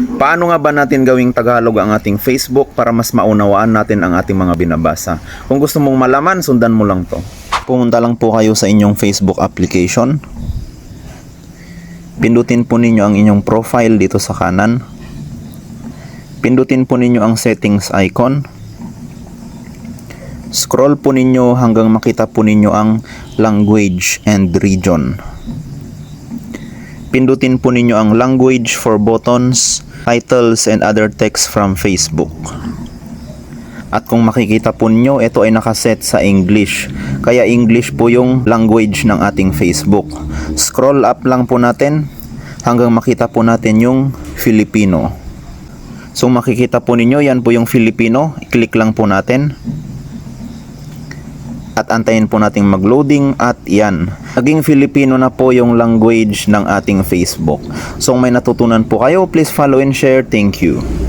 Paano nga ba natin gawing Tagalog ang ating Facebook para mas maunawaan natin ang ating mga binabasa? Kung gusto mong malaman, sundan mo lang to. Pumunta lang po kayo sa inyong Facebook application. Pindutin po ninyo ang inyong profile dito sa kanan. Pindutin po ninyo ang settings icon. Scroll po ninyo hanggang makita po ninyo ang language and region. Pindutin po ninyo ang language for buttons, titles, and other text from Facebook. At kung makikita po ninyo, ito ay nakaset sa English. Kaya English po yung language ng ating Facebook. Scroll up lang po natin hanggang makita po natin yung Filipino. So makikita po ninyo, yan po yung Filipino. I-click lang po natin. At antayin po nating mag-loading at yan. Naging Filipino na po yung language ng ating Facebook. So may natutunan po kayo, please follow and share. Thank you.